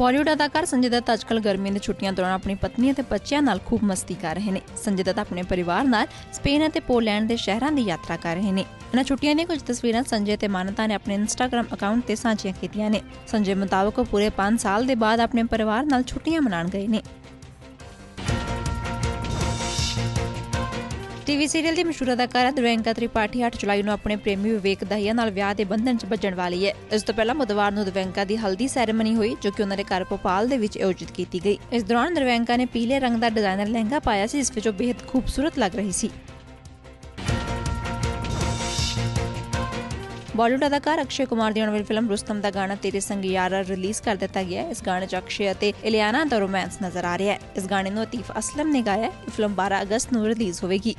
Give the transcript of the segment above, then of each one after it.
ਬਾਲੀਵੁੱਡ ਅਦਾਕਾਰ ਸੰਜੇ ਦੱਤ ਅੱਜਕੱਲ ਗਰਮੀਆਂ ਦੀਆਂ ਛੁੱਟੀਆਂ ਦੌਰਾਨ ਆਪਣੀ ਪਤਨੀ ਅਤੇ ਬੱਚਿਆਂ ਨਾਲ ਖੂਬ ਮਸਤੀ ਕਰ ਰਹੇ ਨੇ। ਸੰਜੇ ਦੱਤ ਆਪਣੇ ਪਰਿਵਾਰ ਨਾਲ ਸਪੇਨ ਅਤੇ ਪੋਲੈਂਡ ਦੇ ਸ਼ਹਿਰਾਂ ਦੀ ਯਾਤਰਾ ਕਰ ਰਹੇ ਨੇ। ਇਹਨਾਂ ਛੁੱਟੀਆਂ ਦੀਆਂ ਕੁਝ ਤਸਵੀਰਾਂ ਸੰਜੇ ਤੇ ਮਾਨਤਾ ਨੇ ਆਪਣੇ ਇੰਸਟਾਗ੍ਰam ਅਕਾਊਂਟ ਤੇ ਸਾਂਝੀਆਂ ਕੀਤੀਆਂ ਨੇ। ਸੰਜੇ ਮੁਤਾਬਕ ਉਹ ਪੂਰੇ 5 ਸਾਲ ਦੇ ਬਾਅਦ ਆਪਣੇ ਪਰਿਵਾਰ ਨਾਲ ਛੁੱਟੀਆਂ ਮਨਾਉਣ ਗਏ ਨੇ। ਟੀਵੀ ਸੀਰੀਅਲ ਦੀ ਮਸ਼ਹੂਰ ਅਦਾਕਾਰਾ ਦਿਵਿੰਕਾ ਤ੍ਰਿਪਾਠੀ 8 ਜੁਲਾਈ ਨੂੰ ਆਪਣੇ ਪ੍ਰੇਮੀ ਵਿਵੇਕ ਦਹੀਆ ਨਾਲ ਵਿਆਹ ਦੇ ਬੰਧਨ 'ਚ ਬੱਝਣ ਵਾਲੀ ਹੈ। ਇਸ ਤੋਂ ਪਹਿਲਾਂ ਬੁੱਧਵਾਰ ਨੂੰ ਦਿਵਿੰਕਾ ਦੀ ਹਲਦੀ ਸੈਰੇਮਨੀ ਹੋਈ, ਜੋ ਕਿ ਉਹਨਾਂ ਦੇ ਘਰ ਭੋਪਾਲ ਦੇ ਵਿੱਚ ਆਯੋਜਿਤ ਕੀਤੀ ਗਈ। ਇਸ ਦੌਰਾਨ ਦਿਵਿੰਕਾ ਨੇ ਪੀਲੇ ਰੰਗ ਦਾ ਡਿਜ਼ਾਈਨਰ ਲਹਿੰਗਾ ਪਾਇਆ ਸੀ, ਜਿਸ ਵਿੱਚ ਉਹ ਬੇहद ਖੂਬਸੂਰਤ ਲੱਗ ਰਹੀ ਸੀ। ਬਾਲੀਵੁੱਡ ਅਦਾਕਾਰ ਅਕਸ਼ੇ ਕੁਮਾਰ ਦੀ ਆਉਣ ਵਾਲੀ ਫਿਲਮ ਰੁਸਤਮ ਦਾ ਗਾਣਾ ਤੇਰੇ ਸੰਗ ਯਾਰਾ ਰਿਲੀਜ਼ ਕਰ ਦਿੱਤਾ ਗਿਆ ਹੈ। ਇਸ ਗਾਣੇ 'ਚ ਅਕਸ਼ੇ ਅਤੇ ਇਲਿਆਨਾ ਦਾ ਰੋਮਾਂਸ ਨਜ਼ਰ ਆ ਰਿਹਾ ਹੈ। ਇਸ ਗਾਣੇ ਨੂੰ ਅਤੀਫ ਅਸਲਮ ਨੇ ਗਾਇਆ ਹੈ। ਇਹ ਫਿਲਮ 12 ਅਗਸਤ ਨੂੰ ਰਿਲੀਜ਼ ਹੋਵੇਗੀ।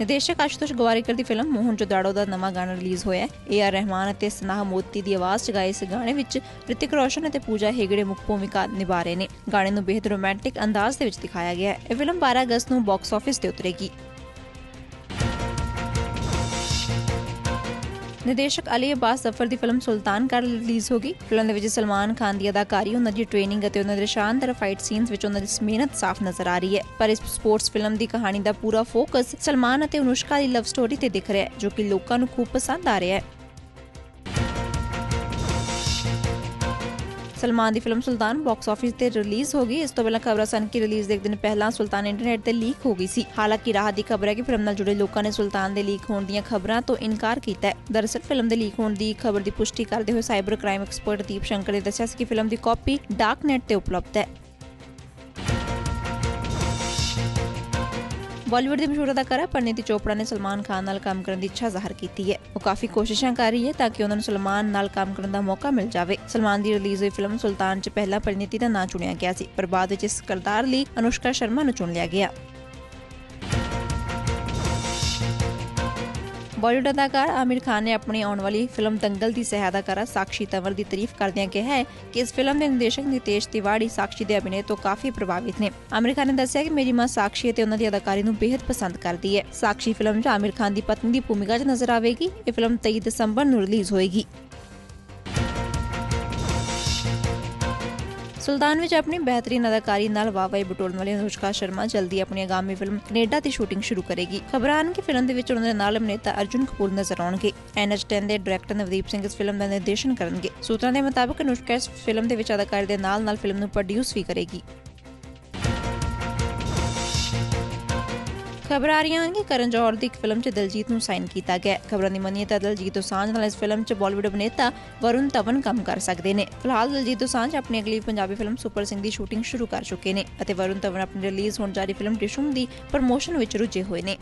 ਨਿਰਦੇਸ਼ਕ ਆਸ਼ੂਤੋਸ਼ ਗਵਾਰੀਕਰ ਦੀ ਫਿਲਮ ਮੋਹਨ ਜੋਦਾੜੋ ਦਾ ਨਵਾਂ ਗਾਣਾ ਰਿਲੀਜ਼ ਹੋਇਆ ਹੈ। ਏ ਆਰ ਰਹਿਮਾਨ ਅਤੇ ਸਨਾਹ ਮੋਤੀ ਦੀ ਆਵਾਜ਼ 'ਚ ਗਾਏ ਇਸ ਗਾਣੇ ਵਿੱਚ ਰਿਤਿਕ ਰੋਸ਼ਨ ਅਤੇ ਪੂਜਾ ਹੇਗੜੇ ਮੁੱਖ ਭੂਮਿਕਾ ਨਿਭਾ ਰਹੇ ਨੇ। ਗਾਣੇ ਨੂੰ ਬੇहद ਰੋਮਾਂਟਿਕ ਅੰਦਾਜ਼ ਦੇ ਵਿੱਚ ਦਿਖਾਇਆ ਗਿਆ ਹੈ। ਇਹ ਫਿਲਮ 12 ਅਗਸਤ ਨੂੰ ਬਾਕਸ ਆਫਿਸ ਤੇ ਉਤਰੇਗੀ। ਨਿਰਦੇਸ਼ਕ ਅਲੀ ਅਬਾਸ ਜ਼ਫਰ ਦੀ ਫਿਲਮ ਸੁਲਤਾਨ ਕੱਲ ਰਿਲੀਜ਼ ਹੋਗੀ ਫਿਲਮ ਦੇ ਵਿੱਚ ਸਲਮਾਨ ਖਾਨ ਦੀ ਅਦਾਕਾਰੀ, ਉਹਨਾਂ ਦੀ ਟ੍ਰੇਨਿੰਗ ਅਤੇ ਉਹਨਾਂ ਦੇ ਸ਼ਾਨਦਾਰ ਫਾਈਟ ਸੀਨਸ ਵਿੱਚ ਉਹਨਾਂ ਦੀ ਮਿਹਨਤ ਸਾਫ਼ ਨਜ਼ਰ ਆ ਰਹੀ ਹੈ। ਪਰ ਇਸ ਸਪੋਰਟਸ ਫਿਲਮ ਦੀ ਕਹਾਣੀ ਦਾ ਪੂਰਾ ਫੋਕਸ ਸਲਮਾਨ ਅਤੇ ਅਨੁਸ਼ਕਾ ਦੀ ਲਵ ਸਟੋਰੀ ਤੇ ਦਿਖ ਰਿਹਾ ਹੈ, ਜੋ ਕਿ ਲੋਕਾਂ ਨੂੰ ਖੂਬ ਪਸੰਦ ਆ ਰਿਹਾ ਹੈ। ਸਲਮਾਨ ਦੀ ਫਿਲਮ ਸੁਲਤਾਨ ਬਾਕਸ ਆਫਿਸ ਤੇ ਰਿਲੀਜ਼ ਹੋ ਗਈ। ਇਸ ਤੋਂ ਪਹਿਲਾਂ ਖਬਰਾਂ ਸਨ ਕਿ ਰਿਲੀਜ਼ ਦੇ ਇੱਕ ਦਿਨ ਪਹਿਲਾਂ ਸੁਲਤਾਨ ਇੰਟਰਨੈਟ ਤੇ ਲੀਕ ਹੋ ਗਈ ਸੀ। ਹਾਲਾਂਕਿ ਰਾਹਤ ਦੀ ਖਬਰ ਹੈ ਕਿ ਫਿਲਮ ਨਾਲ ਜੁੜੇ ਲੋਕਾਂ ਨੇ ਸੁਲਤਾਨ ਦੇ ਲੀਕ ਹੋਣ ਦੀਆਂ ਖਬਰਾਂ ਤੋਂ ਇਨਕਾਰ ਕੀਤਾ ਹੈ। ਦਰਅਸਲ, ਫਿਲਮ ਦੇ ਲੀਕ ਹੋਣ ਦੀ ਖਬਰ ਦੀ ਪੁਸ਼ਟੀ ਕਰਦੇ ਹੋਏ cyber crime expert Deep Shankar ਨੇ ਦੱਸਿਆ ਸੀ ਕਿ ਫਿਲਮ ਦੀ ਕਾਪੀ ਡਾਰਕਨੈਟ ਤੇ ਉਪਲਬਧ ਹੈ। ਬਾਲੀਵੁੱਡ ਦੀ ਮਸ਼ਹੂਰ ਅਦਾਕਾਰਾ ਪਰਨੀਤੀ ਚੋਪੜਾ ਨੇ ਸਲਮਾਨ ਖਾਨ ਨਾਲ ਕੰਮ ਕਰਨ ਦੀ ਇੱਛਾ ਜ਼ਾਹਰ ਕੀਤੀ ਹੈ। ਉਹ ਕਾਫੀ ਕੋਸ਼ਿਸ਼ਾਂ ਕਰ ਰਹੀ ਹੈ ਤਾਂ ਕਿ ਉਹਨਾਂ ਨੂੰ ਸਲਮਾਨ ਨਾਲ ਕੰਮ ਕਰਨ ਦਾ ਮੌਕਾ ਮਿਲ ਜਾਵੇ। ਸਲਮਾਨ ਦੀ ਰਿਲੀਜ਼ ਹੋਈ ਫਿਲਮ ਸੁਲਤਾਨ 'ਚ ਪਹਿਲਾਂ ਪਰਨੀਤੀ ਦਾ ਨਾਂ ਚੁਣਿਆ ਗਿਆ ਸੀ, ਪਰ ਬਾਅਦ ਵਿੱਚ ਇਸ ਕਿਰਦਾਰ ਲਈ ਅਨੁਸ਼ਕਾ ਸ਼ਰਮਾ ਨੂੰ ਚੁਣ ਲਿਆ ਗਿਆ। ਬਾਲੀਵੁੱਡ ਅਦਾਕਾਰ ਆਮਿਰ ਖਾਨ ਨੇ ਆਪਣੀ ਆਉਣ ਵਾਲੀ ਫਿਲਮ ਦੰਗਲ ਦੀ ਸਹਿ ਅਦਾਕਾਰਾ ਸਾਕਸ਼ੀ ਤੰਵਰ ਦੀ ਤਾਰੀਫ ਕਰਦਿਆਂ ਕਿਹਾ ਹੈ ਕਿ ਇਸ ਫਿਲਮ ਦੇ ਨਿਰਦੇਸ਼ਕ ਨਿਤੇਸ਼ ਤਿਵਾੜੀ ਸਾਕਸ਼ੀ ਦੇ ਅਭਿਨੈ ਤੋਂ ਕਾਫੀ ਪ੍ਰਭਾਵਿਤ ਨੇ। ਆਮਿਰ ਖਾਨ ਨੇ ਦੱਸਿਆ ਕਿ ਮੇਰੀ ਮਾਂ ਸਾਕਸ਼ੀ ਅਤੇ ਉਹਨਾਂ ਦੀ ਅਦਾਕਾਰੀ ਨੂੰ ਬੇहद ਪਸੰਦ ਕਰਦੀ ਹੈ। ਸਾਕਸ਼ੀ ਫਿਲਮ 'ਚ ਆਮਿਰ ਖਾਨ ਦੀ ਪਤਨੀ ਦੀ ਭੂਮਿਕਾ 'ਚ ਨਜ਼ਰ ਆਵੇਗੀ। ਇਹ ਫਿਲਮ 23 ਦਸੰਬਰ ਨੂੰ ਰਿਲੀਜ਼ ਹੋਏਗੀ। ਸੁਲਤਾਨ ਵਿੱਚ ਆਪਣੀ ਬਿਹਤਰੀਨ ਅਦਾਕਾਰੀ ਨਾਲ ਵਾਹਵਾਈ ਬਟੋਰਨ ਵਾਲੀ ਅਨੁਸ਼ਕਾ ਸ਼ਰਮਾ ਜਲਦੀ ਆਪਣੀ ਆਗਾਮੀ ਫਿਲਮ ਕੈਨੇਡਾ ਦੀ ਸ਼ੂਟਿੰਗ ਸ਼ੁਰੂ ਕਰੇਗੀ। ਖਬਰਾਂ ਹਨ ਕਿ ਫਿਲਮ ਦੇ ਵਿੱਚ, ਉਹਨਾਂ ਦੇ ਨਾਲ ਅਭਿਨੇਤਾ ਅਰਜੁਨ ਕਪੂਰ ਨਜ਼ਰ ਆਉਣਗੇ। NH10 ਦੇ ਡਾਇਰੈਕਟਰ ਨਵਦੀਪ ਸਿੰਘ ਇਸ ਫਿਲਮ ਦਾ ਨਿਰਦੇਸ਼ਨ ਕਰਨਗੇ। ਸੂਤਰਾਂ ਦੇ ਮੁਤਾਬਕ ਅਨੁਸ਼ਕਾ ਇਸ ਫਿਲਮ ਦੇ ਵਿੱਚ ਅਦਾਕਾਰੀ ਦੇ ਨਾਲ-ਨਾਲ ਫਿਲਮ ਨੂੰ ਪ੍ਰੋਡਿਊਸ ਵੀ ਕਰੇਗੀ। ਖਬਰ ਆ ਰਹੀਆਂ ਹਨ ਕਿ ਕਰਨ ਜੌਹਰ ਦੀ ਇੱਕ ਫਿਲਮ 'ਚ ਦਲਜੀਤ ਨੂੰ ਸਾਈਨ ਕੀਤਾ ਗਿਆ ਖਬਰਾਂ ਦੀ ਮੰਨੀਏ ਤਾਂ ਦਿਲਜੀਤ ਦੋਸਾਂਝ ਨਾਲ ਇਸ ਫਿਲਮ 'ਚ ਬਾਲੀਵੁੱਡ ਅਭਿਨੇਤਾ ਵਰੁਣ ਧਵਨ ਕੰਮ ਕਰ ਸਕਦੇ ਨੇ। ਫਿਲਹਾਲ ਦਿਲਜੀਤ ਦੋਸਾਂਝ ਆਪਣੀ ਅਗਲੀ ਪੰਜਾਬੀ ਫਿਲਮ ਸੁਪਰ ਸਿੰਘ ਦੀ ਸ਼ੂਟਿੰਗ ਸ਼ੁਰੂ ਕਰ ਚੁੱਕੇ ਨੇ ਅਤੇ ਵਰੁਣ ਧਵਨ ਆਪਣੀ ਰਿਲੀਜ਼ ਹੋਣ ਜਾ ਰਹੀ ਫਿਲਮ ਟਿਸ਼ੂਮ ਦੀ ਪ੍ਰਮੋਸ਼ਨ ਵਿੱਚ ਰੁੱਝੇ ਹੋਏ ਨੇ।